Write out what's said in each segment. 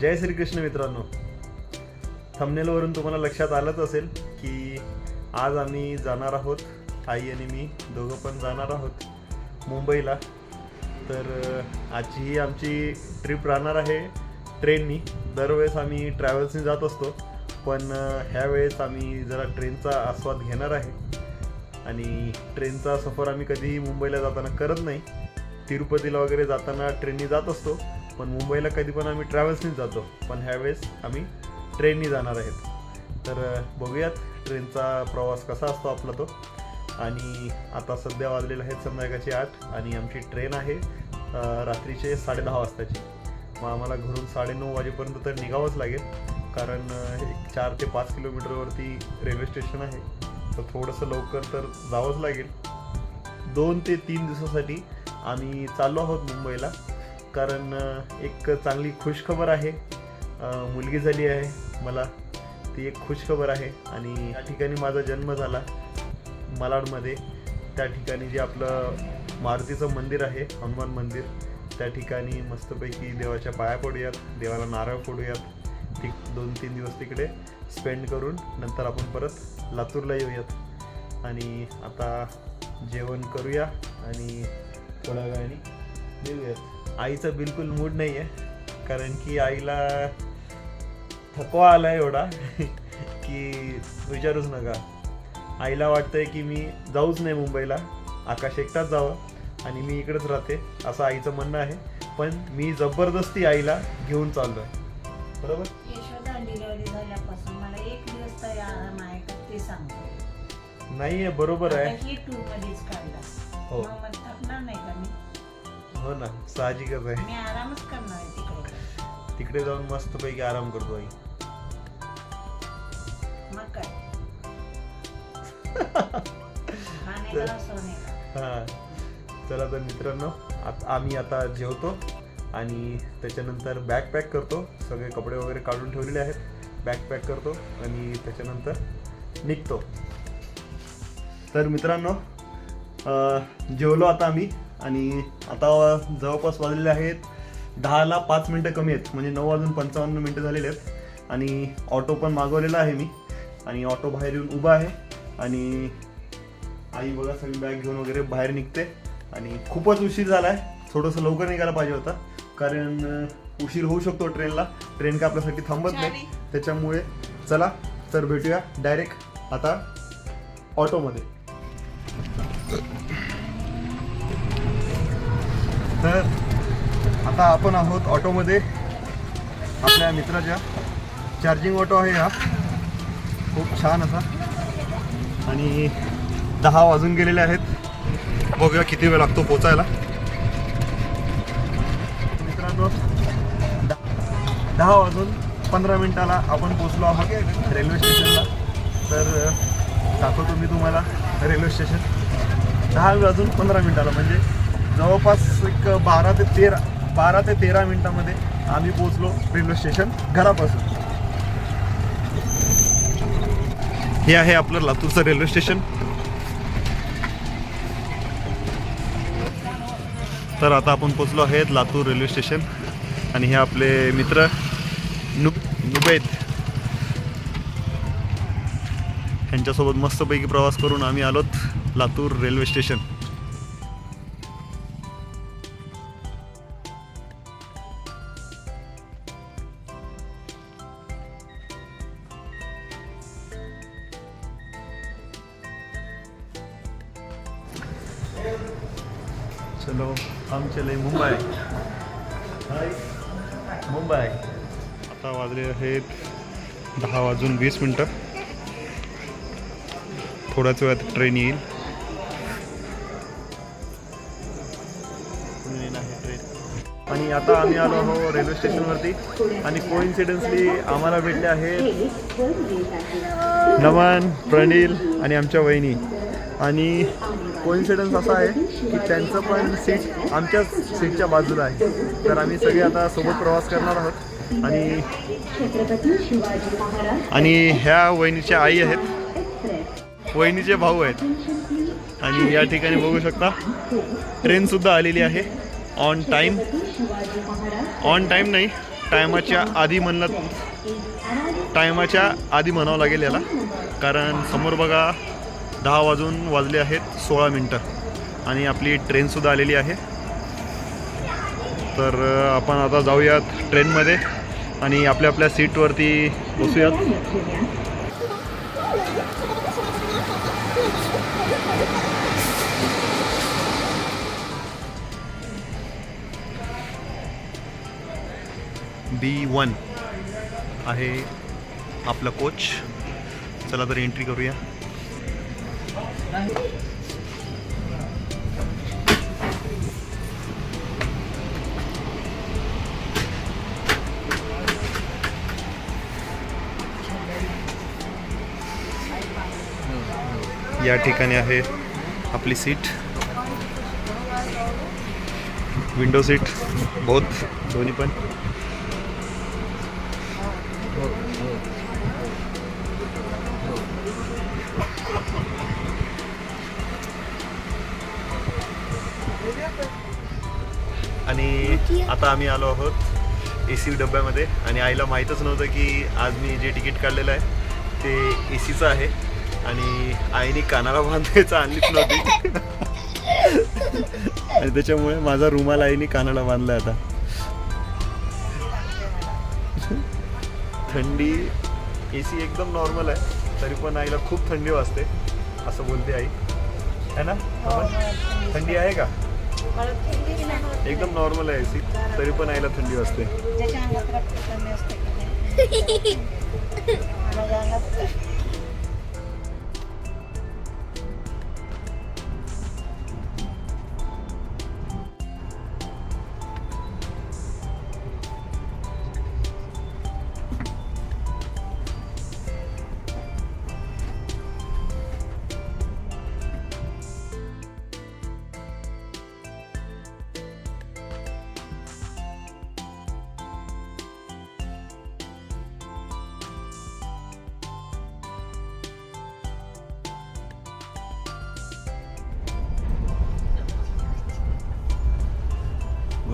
जय श्रीकृष्ण मित्रांनो. थंबनेलवरून तुम्हाला लक्षात आलंच असेल की आज आम्ही जाणार आहोत आई आणि मी दोघं पण जाणार आहोत मुंबईला. तर आजची ही आमची ट्रिप राहणार आहे ट्रेननी दरवेळेस आम्ही ट्रॅव्हल्सनी जात असतो पण ह्यावेळेस ह्या वेळेस आम्ही जरा ट्रेनचा आस्वाद घेणार आहे. आणि ट्रेनचा सफर आम्ही कधीही मुंबईला जाताना करत नाही. तिरुपतीला वगैरे जाताना ट्रेननी जात असतो. पण मुंबईला कधी पण आम्ही ट्रॅव्हल्सनीच जातो. पण ह्यावेळेस आम्ही ट्रेननी जाणार आहेत. तर बघूयात ट्रेनचा प्रवास कसा असतो आपला तो. आणि आता सध्या वाजलेला आहेत संध्याकाळची आठ आणि आमची ट्रेन आहे रात्रीचे साडेदहा वाजताची. मग आम्हाला घरून साडेनऊ वाजेपर्यंत तर निघावंच लागेल. कारण एक चार ते पाच किलोमीटरवरती रेल्वे स्टेशन आहे. तर थोडंसं लवकर तर जावंच लागेल. दोन ते तीन दिवसासाठी आम्ही चाललो आहोत मुंबईला. कारण एक चांगली खुशखबर आहे. मुलगी झाली आहे मला. ती एक खुशखबर आहे आणि या ठिकाणी माझा जन्म झाला मलाडमध्ये. त्या ठिकाणी जे आपलं मारुतीचं मंदिर आहे हनुमान मंदिर त्या ठिकाणी मस्तपैकी देवाच्या पाया पडूयात देवाला नारळ फोडूयात. ती दोन तीन दिवस तिकडे स्पेंड करून नंतर आपण परत लातूरला येऊयात. आणि आता जेवण करूया आणि थोड्या वेळाने येऊयात आईचा बिलकुल मूड नाही आहे कारण की आईला थकवा आला एवढा की विचारूच नका. आईला वाटतंय की मी जाऊच नाही मुंबईला. आकाश एकटाच जावं आणि मी इकडेच राहते असं आईचं म्हणणं आहे. पण मी जबरदस्ती आईला घेऊन बरोबर? आराम आहे ते सांगतो. नाहीये बरोबर आहे. ही हो ना साहजिकच आहे. मी आरामच करणार आहे तिकडे. तिकडे जाऊन मस्तपैकी आराम करतो आई. मग काय? हा चला तर मित्रांनो आत- आम्ही आता जेवतो आणि त्याच्यानंतर बॅग पॅक करतो. सगळे कपडे वगैरे काढून ठेवलेले आहेत. बॅग पॅक करतो आणि त्याच्यानंतर निघतो. तर मित्रांनो अं, जेवलो आता आम्ही. आणि आता जवळपास वाजलेले आहेत दहाला पाच मिनटं कमी आहेत. म्हणजे नऊ वाजून पंचावन्न मिनटं झालेले आहेत. आणि ऑटो पण मागवलेला आहे मी. आणि ऑटो बाहेर येऊन उभा आहे. आणि आई बघा सगळी बॅग घेऊन वगैरे बाहेर निघते. आणि खूपच उशीर झालाय. थोडंसं लवकर निघायला पाहिजे होता. कारण उशीर होऊ शकतो ट्रेनला ट्रेन का आपल्यासाठी थांबत नाही. त्याच्यामुळे चला तर भेटूया डायरेक्ट आता ऑटोमध्ये तर आता आपण आहोत ऑटोमध्ये आपल्या मित्राच्या. चार्जिंग ऑटो आहे हा. खूप छान असा. आणि दहा वाजून गेलेले आहेत. बघूया किती वेळ लागतो पोचायला. मित्रांनो दहा वाजून पंधरा मिनिटाला आपण पोचलो आहोत रेल्वे स्टेशनला. तर दाखवतो मी तुम्हाला रेल्वे स्टेशन. दहा वाजून पंधरा मिनिटाला म्हणजे जवळपास एक बारा ते तेरा बारा ते तेरा मिनिटामध्ये आम्ही पोचलो रेल्वे स्टेशन घरापासून. हे आहे आपलं लातूरचं रेल्वे स्टेशन. तर आता आपण पोचलो आहेत लातूर रेल्वे स्टेशन आणि हे आपले मित्र नुब नुबैद. यांच्यासोबत मस्तपैकी प्रवास करून आम्ही आलोत लातूर रेल्वे स्टेशन. मुंबई. आता वाजले आहेत दहा वाजून वीस मिनटं. थोड्याच वेळात ट्रेन येईल. आणि आता आम्ही आलो आहो रेल्वे स्टेशनवरती आणि कोइन्सिडन्सली आम्हाला भेटले आहेत नमन प्रणील आणि आमच्या वहिनी. आणि कोइन्सिडन्स असा आहे की त्यांचं पण सीट आमच्याच सीटच्या बाजूला आहे. तर आम्ही सगळे आता सोबत प्रवास करणार आहोत. आणि आणि ह्या वहिनीच्या आई आहेत. वहिनीचे भाऊ आहेत. आणि या ठिकाणी बघू शकता ट्रेनसुद्धा आलेली आहे. ऑन टाईम ऑन टाईम नाही टायमाच्या आधी म्हणलं टायमाच्या आधी म्हणावं लागेल याला. कारण समोर बघा दहा वाजून वाजले आहेत सोळा मिनटं. आणि आपली ट्रेनसुद्धा आलेली आहे. तर आपण आता जाऊयात ट्रेनमध्ये आणि आपल्या आपल्या सीटवरती बसूयात. बी वन आहे आपला कोच चला तर एंट्री करूया. या ठिकाणी आहे आपली सीट. विंडो सीट बहुत दोन्ही पण. आणि आता आम्ही आलो आहोत ए सी डब्यामध्ये. आणि आईला माहीतच नव्हतं की आज मी जे तिकीट काढलेलं आहे ते ए सीचं आहे. आणि आईने कानाला बांधायचं आणलीच नव्हती. आणि त्याच्यामुळे माझा रुमाल आईने कानाला बांधला आता. थंडी ए सी एकदम नॉर्मल आहे. तरी पण आईला खूप थंडी वाजते असं बोलते आई. है ना? अमन? थंडी आहे का? एकदम नॉर्मल आहे. सी तरी पण आईला थंडी वाजते.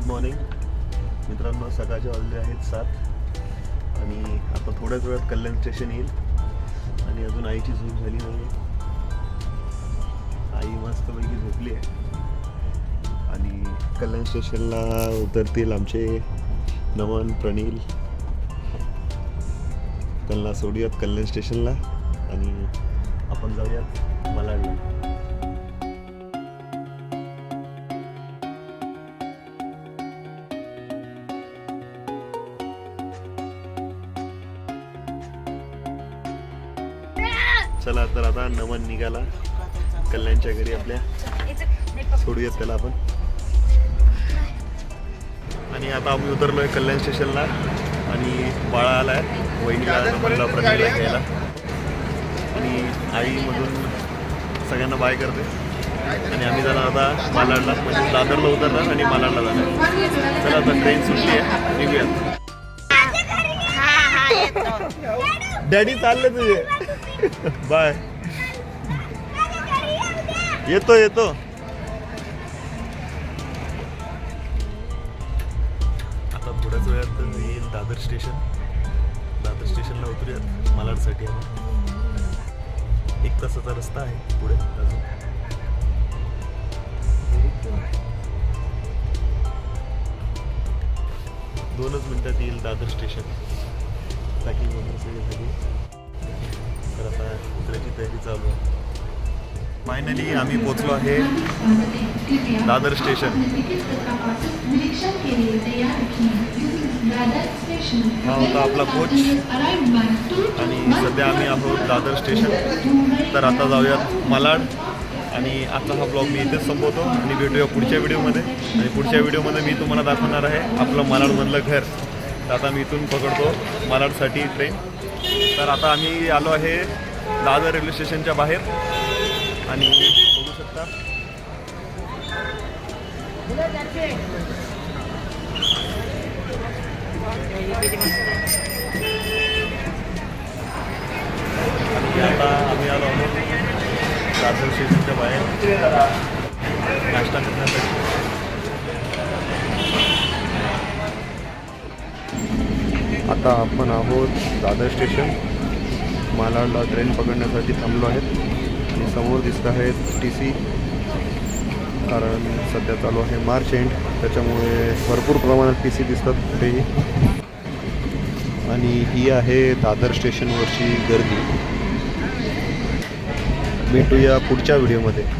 गुड मॉर्निंग मित्रांनो सकाळचे वाजले आहेत सात. आणि आता थोड्याच वेळात कल्याण स्टेशन येईल. आणि अजून आईची झोप झाली नाही आई मस्तपैकी झोपली आहे. आणि कल्याण स्टेशनला उतरतील आमचे नमन प्रणील त्यांना सोडूयात कल्याण स्टेशनला. आणि आपण जाऊयात मला आता नमन निघाला. कल्याणच्या घरी आपल्या. सोडूयात त्याला आपण. आणि आता आम्ही उतरलोय कल्याण स्टेशनला. आणि बाळा आलाय. वहिनीला नमनला प्रतीला घ्यायला आणि आईमधून सगळ्यांना बाय करते. आणि आम्ही जाणार आता मालाडला म्हणजे दादरला उतरणार आणि मालाडला जाणार. चला आता ट्रेन सुटली आहे. निघूयात डॅडी चालले तुझे. बाय येतो येतो. आता थोड्याच वेळात येईल दादर स्टेशन. दादर स्टेशनला उतरूयात. मालाडसाठी आम्ही एक तासाचा रस्ता आहे पुढे. अजून दोनच मिनटात येईल दादर स्टेशन. पॅकिंग वगैरे सगळी झाली. तर आता उतरायची तयारी चालू आहे. फायनली आम्ही पोचलो आहे दादर स्टेशन. हा होता आपला कोच आणि सध्या आम्ही आहोत दादर स्टेशन. तर आता जाऊयात मालाड. आणि आता हा ब्लॉग मी इथेच संपवतो. आणि भेटूया पुढच्या व्हिडिओमध्ये. आणि पुढच्या व्हिडिओमध्ये मी तुम्हाला दाखवणार आहे आपलं मालाडमधलं घर. तर आता मी इथून पकडतो मालाडसाठी ट्रेन तर आता आम्ही आलो आहे दादर रेल्वे स्टेशनच्या बाहेर. आणि बघू शकता. आता आम्ही आलो आहोत दादर स्टेशनच्या बाहेर. नाश्ता करण्यासाठी. आता आपण आहोत दादर स्टेशन. मालाडला ट्रेन पकडण्यासाठी थांबलो आहेत. आणि समोर दिसत आहेत टी सी. कारण सध्या चालू आहे मार्च एंड. त्याच्यामुळे भरपूर प्रमाणात टी सी दिसतात कुठेही. आणि ही आहे दादर स्टेशनवरची गर्दी. भेटूया पुढच्या व्हिडिओमध्ये.